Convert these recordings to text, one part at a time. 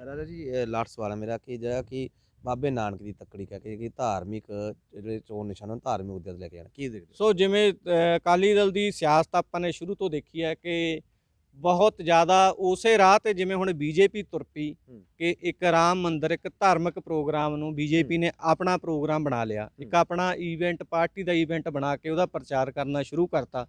ਰਾਜਾ ਜੀ ਲਾਸਟ ਸਵਾਲ ਹੈ ਮੇਰਾ ਕਿ ਜਿਹੜਾ ਕਿ ਬਾਬੇ ਨਾਨਕ ਦੀ ਤੱਕੜੀ ਕਹਿ ਕੇ ਕਿ ਧਾਰਮਿਕ ਜਿਹੜੇ ਚੋਣ ਨਿਸ਼ਾਨ ਹਨ ਧਾਰਮਿਕ ਤੇ ਲੈ ਕੇ ਜਾਣਾ ਕੀ ਦੇਖਦੇ? ਸੋ ਜਿਵੇਂ ਅ, ਅਕਾਲੀ ਦਲ ਦੀ ਸਿਆਸਤ ਆਪਾਂ ਨੇ ਸ਼ੁਰੂ ਤੋਂ ਦੇਖੀ ਹੈ ਕਿ ਬਹੁਤ ਜ਼ਿਆਦਾ ਉਸੇ ਰਾਹ ਤੇ ਜਿਵੇਂ ਹੁਣ ਬੀਜੇਪੀ ਤੁਰ ਪਈ। ਕਿ ਇੱਕ ਰਾਮ ਮੰਦਿਰ ਇੱਕ ਧਾਰਮਿਕ ਪ੍ਰੋਗਰਾਮ ਨੂੰ ਬੀਜੇਪੀ ਨੇ ਆਪਣਾ ਪ੍ਰੋਗਰਾਮ ਬਣਾ ਲਿਆ ਇੱਕ ਆਪਣਾ ਇਵੈਂਟ ਪਾਰਟੀ ਦਾ ਇਵੈਂਟ ਬਣਾ ਕੇ ਉਹਦਾ ਪ੍ਰਚਾਰ ਕਰਨਾ ਸ਼ੁਰੂ ਕਰਤਾ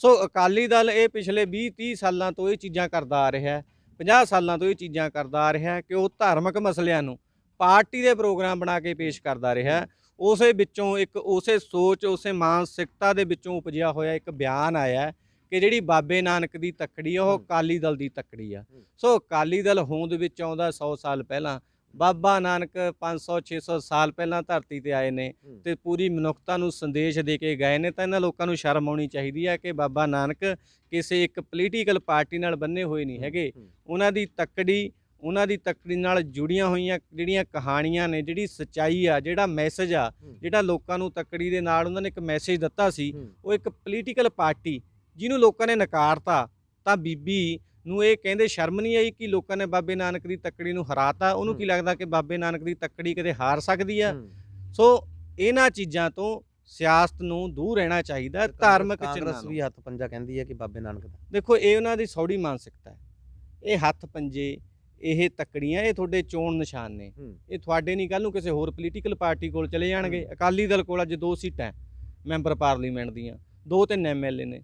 ਸੋ ਅਕਾਲੀ ਦਲ ਇਹ ਪਿਛਲੇ 20 30 ਸਾਲਾਂ ਤੋਂ ਇਹ ਚੀਜ਼ਾਂ ਕਰਦਾ ਆ ਰਿਹਾ ਹੈ 50 ਸਾਲਾਂ ਤੋਂ ਇਹ ਚੀਜ਼ਾਂ ਕਰਦਾ ਆ ਰਿਹਾ ਕਿ ਉਹ ਧਾਰਮਿਕ ਮਸਲਿਆਂ ਨੂੰ ਪਾਰਟੀ ਦੇ ਪ੍ਰੋਗਰਾਮ ਬਣਾ ਕੇ ਪੇਸ਼ ਕਰਦਾ ਰਿਹਾ। ਉਸੇ ਵਿੱਚੋਂ ਇੱਕ ਉਸੇ ਸੋਚ ਉਸੇ ਮਾਨਸਿਕਤਾ ਦੇ ਵਿੱਚੋਂ ਉਪਜਿਆ ਹੋਇਆ ਇੱਕ ਬਿਆਨ ਆਇਆ ਕਿ ਜਿਹੜੀ ਬਾਬੇ ਨਾਨਕ ਦੀ ਤੱਕੜੀ ਉਹ। ਅਕਾਲੀ ਦਲ ਦੀ ਤੱਕੜੀ ਆ। ਸੋ ਅਕਾਲੀ ਦਲ ਹੋਂਦ ਵਿੱਚ ਆਉਂਦਾ 100 ਸਾਲ ਪਹਿਲਾਂ ਬਾਬਾ ਨਾਨਕ 500 600 ਸਾਲ ਪਹਿਲਾਂ ਧਰਤੀ ਤੇ ਆਏ ਨੇ। ਤੇ ਪੂਰੀ ਮਨੁੱਖਤਾ ਨੂੰ ਸੰਦੇਸ਼ ਦੇ ਕੇ ਗਏ ਨੇ ਤਾਂ ਇਹਨਾਂ ਲੋਕਾਂ ਨੂੰ ਸ਼ਰਮ ਆਉਣੀ ਚਾਹੀਦੀ ਹੈ ਕਿ ਬਾਬਾ ਨਾਨਕ ਕਿਸੇ ਇੱਕ ਪੋਲੀਟੀਕਲ ਪਾਰਟੀ ਨਾਲ ਬੰਨੇ ਹੋਏ ਨਹੀਂ ਹੈਗੇ। ਉਹਨਾਂ ਦੀ ਤੱਕੜੀ ਉਹਨਾਂ ਦੀ ਤੱਕੜੀ ਨਾਲ ਜੁੜੀਆਂ ਹੋਈਆਂ ਜਿਹੜੀਆਂ ਕਹਾਣੀਆਂ ਨੇ ਜਿਹੜੀ ਸਚਾਈ ਆ ਜਿਹੜਾ ਮੈਸੇਜ ਆ। ਜਿਹੜਾ ਲੋਕਾਂ ਨੂੰ ਤੱਕੜੀ ਦੇ ਨਾਲ ਉਹਨਾਂ ਨੇ ਇੱਕ ਮੈਸੇਜ ਦਿੱਤਾ ਸੀ। ਉਹ ਇੱਕ ਪੋਲੀਟੀਕਲ ਪਾਰਟੀ ਜਿਹਨੂੰ ਲੋਕਾਂ ਨੇ ਨਕਾਰਤਾ ਤਾਂ ਬੀਬੀ ਨੂੰ ਇਹ ਕਹਿੰਦੇ ਸ਼ਰਮ ਨਹੀਂ ਆਈ ਕਿ ਲੋਕਾਂ ਨੇ ਬਾਬੇ ਨਾਨਕ ਦੀ ਤੱਕੜੀ ਨੂੰ ਹਰਾਤਾ। ਉਹਨੂੰ ਕੀ। ਲੱਗਦਾ ਕਿ ਬਾਬੇ ਨਾਨਕ ਦੀ ਤੱਕੜੀ ਕਦੇ ਹਾਰ ਸਕਦੀ ਆ। ਸੋ ਇਹਨਾਂ ਚੀਜ਼ਾਂ ਤੋਂ ਸਿਆਸਤ ਨੂੰ ਦੂਰ ਰਹਿਣਾ ਚਾਹੀਦਾ। ਧਾਰਮਿਕ ਕਾਂਗਰਸ ਵੀ ਹੱਥ ਪੰਜਾ ਕਹਿੰਦੀ ਹੈ ਕਿ ਬਾਬੇ ਨਾਨਕ ਦਾ। ਦੇਖੋ ਇਹ ਉਹਨਾਂ ਦੀ ਸੌੜੀ ਮਾਨਸਿਕਤਾ ਹੈ। ਇਹ ਹੱਥ ਪੰਜੇ ਇਹ ਤੱਕੜੀਆਂ ਇਹ ਤੁਹਾਡੇ ਚੋਣ ਨਿਸ਼ਾਨ ਨੇ। ਇਹ ਤੁਹਾਡੇ ਨਹੀਂ ਕੱਲ ਨੂੰ ਕਿਸੇ ਹੋਰ ਪੋਲੀਟੀਕਲ ਪਾਰਟੀ ਕੋਲ ਚਲੇ ਜਾਣਗੇ। ਅਕਾਲੀ ਦਲ ਕੋਲ ਅੱਜ ਦੋ ਸੀਟਾਂ ਮੈਂਬਰ ਪਾਰਲੀਮੈਂਟ ਦੀਆਂ। ਦੋ ਤਿੰਨ ਐਮਐਲਏ ਨੇ।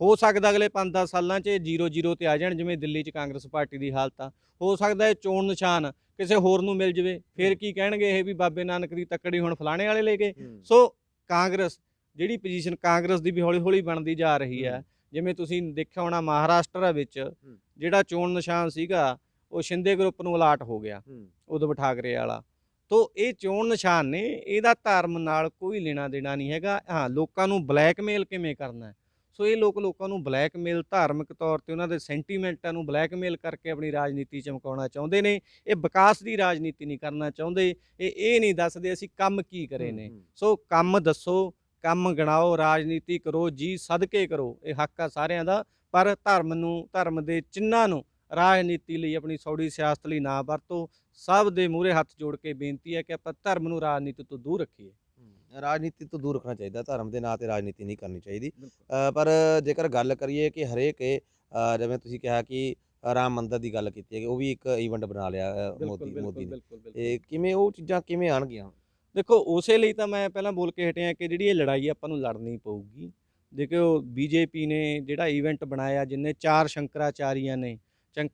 ਹੋ ਸਕਦਾ ਅਗਲੇ 5-10 ਸਾਲਾਂ 'ਚ 0-0 ਤੇ ਆ ਜਾਣ ਜਿਵੇਂ ਦਿੱਲੀ 'ਚ ਕਾਂਗਰਸ ਪਾਰਟੀ ਦੀ ਹਾਲਤ ਆ। ਹੋ ਸਕਦਾ ਇਹ ਚੋਣ ਨਿਸ਼ਾਨ ਕਿਸੇ ਹੋਰ ਨੂੰ ਮਿਲ ਜਵੇ। ਫਿਰ ਕੀ ਕਹਿਣਗੇ ਇਹ ਵੀ ਬਾਬੇ ਨਾਨਕ ਦੀ ਤੱਕੜੀ ਹੁਣ ਫਲਾਣੇ ਵਾਲੇ ਲੈ ਗਏ ਸੋ ਕਾਂਗਰਸ ਜਿਹੜੀ ਪੋਜੀਸ਼ਨ ਕਾਂਗਰਸ ਦੀ ਵੀ ਹੌਲੀ ਹੌਲੀ ਬਣਦੀ ਜਾ ਰਹੀ ਹੈ। ਜਿਵੇਂ ਤੁਸੀਂ ਦੇਖਿਆ ਹੋਣਾ ਮਹਾਰਾਸ਼ਟਰ ਵਿੱਚ ਜਿਹੜਾ ਚੋਣ ਨਿਸ਼ਾਨ ਸੀਗਾ ਉਹ ਸ਼ਿੰਦੇ ਗਰੁੱਪ ਨੂੰ ਅਲਾਟ ਹੋ ਗਿਆ। ਉਦੋਂ ਠਾਕਰੇ ਵਾਲਾ। ਤੋ ਇਹ ਚੋਣ ਨਿਸ਼ਾਨ ਨੇ ਇਹਦਾ ਧਰਮ ਨਾਲ ਕੋਈ ਲੈਣਾ ਦੇਣਾ ਨਹੀਂ ਹੈਗਾ। ਹਾਂ ਲੋਕਾਂ ਨੂੰ ਬਲੈਕਮੇਲ ਕਿਵੇਂ ਕਰਨਾ? ਹੈ ਸੋ ਇਹ ਲੋਕ ਲੋਕਾਂ ਨੂੰ ਬਲੈਕਮੇਲ ਧਾਰਮਿਕ ਤੌਰ ਤੇ ਉਹਨਾਂ ਦੇ ਸੈਂਟੀਮੈਂਟਾਂ ਨੂੰ ਬਲੈਕਮੇਲ ਕਰਕੇ ਆਪਣੀ ਰਾਜਨੀਤੀ ਚਮਕਾਉਣਾ ਚਾਹੁੰਦੇ ਨੇ। ਇਹ ਵਿਕਾਸ ਦੀ ਰਾਜਨੀਤੀ ਨਹੀਂ ਕਰਨਾ ਚਾਹੁੰਦੇ। ਇਹ ਇਹ ਨਹੀਂ ਦੱਸਦੇ ਅਸੀਂ ਕੰਮ ਕੀ ਕਰੇ ਨੇ। ਸੋ ਕੰਮ ਦੱਸੋ ਕੰਮ ਗਣਾਓ ਰਾਜਨੀਤੀ ਕਰੋ ਜੀ ਸਦਕੇ ਕਰੋ। ਇਹ ਹੱਕ ਆ ਸਾਰਿਆਂ ਦਾ। ਪਰ ਧਰਮ ਨੂੰ ਧਰਮ ਦੇ ਚਿੰਨ੍ਹਾਂ ਨੂੰ ਰਾਜਨੀਤੀ ਲਈ ਆਪਣੀ ਸੌੜੀ ਸਿਆਸਤ ਲਈ ਨਾ ਵਰਤੋ। ਸਭ ਦੇ ਮੂਹਰੇ ਹੱਥ ਜੋੜ ਕੇ ਬੇਨਤੀ ਹੈ ਕਿ ਆਪਾਂ ਧਰਮ ਨੂੰ ਰਾਜਨੀਤੀ ਤੋਂ ਦੂਰ ਰੱਖੀਏ। ਰਾਜਨੀਤੀ ਤੋਂ ਦੂਰ ਰੱਖਣਾ ਚਾਹੀਦਾ ਧਰਮ ਦੇ ਨਾਂ ਤੇ ਰਾਜਨੀਤੀ ਨਹੀਂ ਕਰਨੀ ਚਾਹੀਦੀ। ਪਰ ਜੇਕਰ ਗੱਲ ਕਰੀਏ ਕਿ ਹਰੇਕ ਜਿਵੇਂ ਤੁਸੀਂ ਕਿਹਾ ਕਿ ਰਾਮ ਮੰਦਿਰ ਦੀ ਗੱਲ ਕੀਤੀ ਹੈ ਕਿ ਉਹ ਵੀ ਇੱਕ ਇਵੈਂਟ ਬਣਾ ਲਿਆ ਮੋਦੀ ਮੋਦੀ ਨੇ। ਇਹ ਕਿਵੇਂ ਉਹ ਚੀਜ਼ਾਂ ਕਿਵੇਂ ਆਣਗੀਆਂ ਦੇਖੋ ਉਸੇ ਲਈ ਤਾਂ ਮੈਂ ਪਹਿਲਾਂ ਬੋਲ ਕੇ ਹਟਿਆ ਕਿ ਜਿਹੜੀ ਇਹ ਲੜਾਈ ਆਪਾਂ ਨੂੰ ਲੜਨੀ ਪਊਗੀ। ਦੇਖੋ ਬੀਜੇਪੀ ਨੇ ਜਿਹੜਾ ਇਵੈਂਟ ਬਣਾਇਆ ਜਿੰਨੇ ਚਾਰ ਸ਼ੰਕਰਾਚਾਰੀਆਂ ਨੇ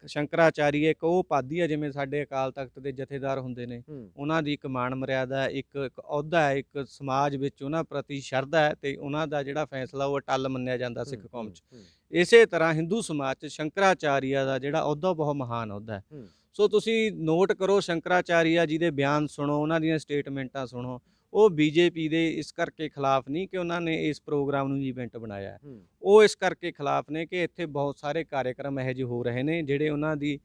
ਸ਼ੰਕਰਾਚਾਰੀ ਇੱਕ ਉਹ ਪਾਦੀ ਆ ਜਿਵੇਂ ਸਾਡੇ ਅਕਾਲ ਤਖਤ ਦੇ ਜਥੇਦਾਰ ਹੁੰਦੇ ਨੇ ਉਹਨਾਂ ਦੀ ਇੱਕ ਮਾਣ ਮਰਿਆਦਾ ਇੱਕ ਇੱਕ ਅਹੁਦਾ ਹੈ ਇੱਕ ਸਮਾਜ ਵਿੱਚ ਉਹਨਾਂ ਪ੍ਰਤੀ ਸ਼ਰਧਾ ਹੈ ਤੇ ਉਹਨਾਂ ਦਾ ਜਿਹੜਾ ਫੈਸਲਾ ਉਹ ਅਟੱਲ ਮੰਨਿਆ ਜਾਂਦਾ ਸਿੱਖ ਕੌਮ 'ਚ। ਇਸੇ ਤਰ੍ਹਾਂ ਹਿੰਦੂ ਸਮਾਜ 'ਚ ਸ਼ੰਕਰਾਚਾਰੀਆ ਦਾ ਜਿਹੜਾ ਅਹੁਦਾ ਬਹੁਤ ਮਹਾਨ ਅਹੁਦਾ ਹੂੰ। ਸੋ ਤੁਸੀਂ ਨੋਟ ਕਰੋ ਸ਼ੰਕਰਾਚਾਰੀਆ ਜੀ ਦੇ ਬਿਆਨ ਸੁਣੋ ਉਹਨਾਂ ਦੀਆਂ ਸਟੇਟਮੈਂਟਾਂ ਸੁਣੋ ਉਹ ਬੀਜੇਪੀ ਦੇ ਇਸ ਕਰਕੇ ਖਿਲਾਫ ਨਹੀਂ ਕਿ ਉਹਨਾਂ ਨੇ ਇਸ ਪ੍ਰੋਗਰਾਮ ਨੂੰ ਇਵੈਂਟ ਬਣਾਇਆ। ਉਹ ਇਸ ਕਰਕੇ ਖਿਲਾਫ ਨੇ ਕਿ ਇੱਥੇ ਬਹੁਤ ਸਾਰੇ ਕਾਰਜਕ੍ਰਮ ਇਹੋ ਜਿਹੇ ਹੋ ਰਹੇ ਨੇ ਜਿਹੜੇ ਉਹਨਾਂ ਦੀ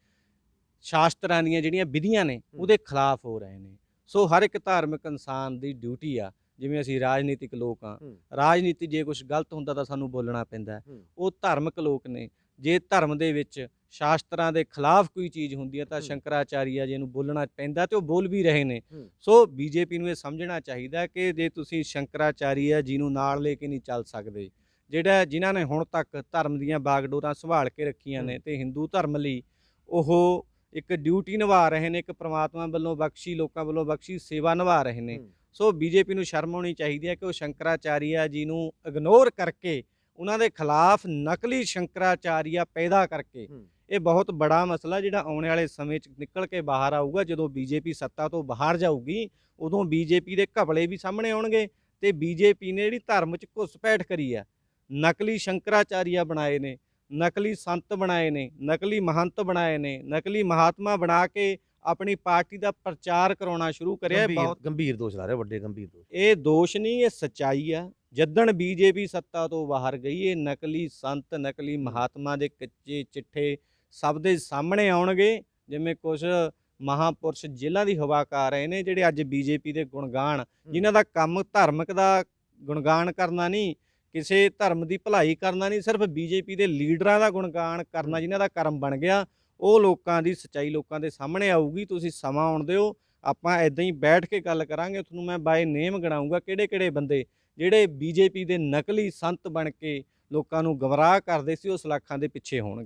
ਸ਼ਾਸਤਰਾਂ ਦੀਆਂ ਜਿਹੜੀਆਂ ਵਿਧੀਆਂ ਨੇ ਉਹਦੇ ਖਿਲਾਫ ਹੋ ਰਹੇ ਨੇ ਸੋ ਹਰ ਇੱਕ ਧਾਰਮਿਕ ਇਨਸਾਨ ਦੀ ਡਿਊਟੀ ਆ ਜਿਵੇਂ ਅਸੀਂ ਰਾਜਨੀਤਿਕ ਲੋਕ ਆ। ਰਾਜਨੀਤੀ ਜੇ ਕੁਝ ਗਲਤ ਹੁੰਦਾ ਤਾਂ ਸਾਨੂੰ ਬੋਲਣਾ ਪੈਂਦਾ। ਉਹ ਧਾਰਮਿਕ ਲੋਕ ਨੇ ਜੇ ਧਰਮ ਦੇ ਵਿੱਚ ਸ਼ਾਸਤਰਾਂ ਦੇ ਖਿਲਾਫ ਕੋਈ ਚੀਜ਼ ਹੁੰਦੀ ਹੈ ਤਾਂ। ਸ਼ੰਕਰਾਚਾਰੀਆ ਜੀ ਨੂੰ ਬੋਲਣਾ ਪੈਂਦਾ ਤੇ ਉਹ ਬੋਲ ਵੀ ਰਹੇ ਨੇ। ਸੋ ਬੀਜੇਪੀ ਨੂੰ ਇਹ ਸਮਝਣਾ ਚਾਹੀਦਾ ਕਿ ਜੇ ਤੁਸੀਂ ਸ਼ੰਕਰਾਚਾਰੀਆ ਜੀ ਨੂੰ ਨਾਲ ਲੈ ਕੇ ਨਹੀਂ ਚੱਲ ਸਕਦੇ ਜਿਹੜਾ ਜਿਨ੍ਹਾਂ ਨੇ ਹੁਣ ਤੱਕ ਧਰਮ ਦੀਆਂ ਬਾਗਡੋਰਾਂ ਸੰਭਾਲ ਕੇ ਰੱਖੀਆਂ ਨੇ। ਤੇ ਹਿੰਦੂ ਧਰਮ ਲਈ ਉਹ ਇੱਕ ਡਿਊਟੀ ਨਿਭਾ ਰਹੇ ਨੇ ਇੱਕ ਪ੍ਰਮਾਤਮਾ ਵੱਲੋਂ ਬਖਸ਼ੀ ਲੋਕਾਂ ਵੱਲੋਂ ਬਖਸ਼ੀ ਸੇਵਾ ਨਿਭਾ ਰਹੇ ਨੇ ਸੋ ਬੀਜੇਪੀ ਨੂੰ ਸ਼ਰਮ ਆਉਣੀ ਚਾਹੀਦੀ ਹੈ ਕਿ ਉਹ ਸ਼ੰਕਰਾਚਾਰੀਆ ਜੀ ਨੂੰ ਇਗਨੋਰ ਕਰਕੇ ਉਹਨਾਂ ਦੇ ਖਿਲਾਫ ਨਕਲੀ ਸ਼ੰਕਰਾਚਾਰੀਆ ਪੈਦਾ ਕਰਕੇ। ਇਹ ਬਹੁਤ ਬੜਾ ਮਸਲਾ ਜਿਹੜਾ ਆਉਣ ਵਾਲੇ ਸਮੇਂ 'ਚ ਨਿਕਲ ਕੇ ਬਾਹਰ ਆਊਗਾ। ਜਦੋਂ ਬੀਜੇਪੀ ਸੱਤਾ ਤੋਂ ਬਾਹਰ ਜਾਊਗੀ ਉਦੋਂ ਬੀਜੇਪੀ ਦੇ ਘਪਲੇ ਵੀ ਸਾਹਮਣੇ ਆਉਣਗੇ ਤੇ ਬੀਜੇਪੀ ਨੇ ਜਿਹੜੀ ਧਰਮ 'ਚ ਘੁਸਪੈਠ ਕਰੀ ਆ ਨਕਲੀ ਸ਼ੰਕਰਾਚਾਰੀਆ ਬਣਾਏ ਨੇ ਨਕਲੀ ਸੰਤ ਬਣਾਏ ਨੇ ਨਕਲੀ ਮਹੰਤ ਬਣਾਏ ਨੇ ਨਕਲੀ ਮਹਾਤਮਾ ਬਣਾ ਕੇ ਆਪਣੀ ਪਾਰਟੀ ਦਾ ਪ੍ਰਚਾਰ ਕਰਾਉਣਾ ਸ਼ੁਰੂ ਕਰਿਆ ਬਹੁਤ ਗੰਭੀਰ ਦੋਸ਼ ਲਾ ਰਹੇ ਵੱਡੇ ਗੰਭੀਰ ਦੋਸ਼। ਇਹ ਦੋਸ਼ ਨਹੀਂ ਇਹ ਸਚਾਈ ਆ। ਜਦਣ ਬੀਜੇਪੀ ਸੱਤਾ ਤੋਂ ਬਾਹਰ ਗਈ ਇਹ ਨਕਲੀ ਸੰਤ ਨਕਲੀ ਮਹਾਤਮਾ ਦੇ ਕੱਚੇ ਚਿੱਠੇ ਸਭ ਦੇ ਸਾਹਮਣੇ ਆਉਣਗੇ। ਜਿਵੇਂ ਕੁਝ ਮਹਾਪੁਰਸ਼ ਜੇਲ੍ਹਾਂ ਦੀ ਹਵਾ ਕਰ ਰਹੇ ਨੇ ਜਿਹੜੇ ਅੱਜ ਬੀਜੇਪੀ ਦੇ ਗੁਣਗਾਨ ਜਿਨ੍ਹਾਂ ਦਾ ਕੰਮ ਧਾਰਮਿਕ ਦਾ ਗੁਣਗਾਨ ਕਰਨਾ ਨਹੀਂ ਕਿਸੇ ਧਰਮ ਦੀ ਭਲਾਈ ਕਰਨਾ ਨਹੀਂ ਸਿਰਫ ਬੀਜੇਪੀ ਦੇ ਲੀਡਰਾਂ ਦਾ ਗੁਣਗਾਨ ਕਰਨਾ ਜਿਨ੍ਹਾਂ ਦਾ ਕਰਮ ਬਣ ਗਿਆ ਉਹ ਲੋਕਾਂ ਦੀ ਸੱਚਾਈ ਲੋਕਾਂ ਦੇ ਸਾਹਮਣੇ ਆਊਗੀ। ਤੁਸੀਂ ਸਮਾਂ ਆਉਣ ਦਿਓ। ਆਪਾਂ ਇਦਾਂ ਹੀ ਬੈਠ ਕੇ ਗੱਲ ਕਰਾਂਗੇ। ਤੁਹਾਨੂੰ ਮੈਂ ਬਾਏ ਨੇਮ ਗਣਾਉਂਗਾ ਕਿਹੜੇ ਕਿਹੜੇ ਬੰਦੇ ਜਿਹੜੇ ਬੀਜੇਪੀ ਦੇ ਨਕਲੀ ਸੰਤ ਬਣ ਕੇ ਲੋਕਾਂ ਨੂੰ ਗਮਰਾਹ ਕਰਦੇ ਸੀ ਉਹ ਸਲਾਖਾਂ ਦੇ ਪਿੱਛੇ ਹੋਣਗੇ।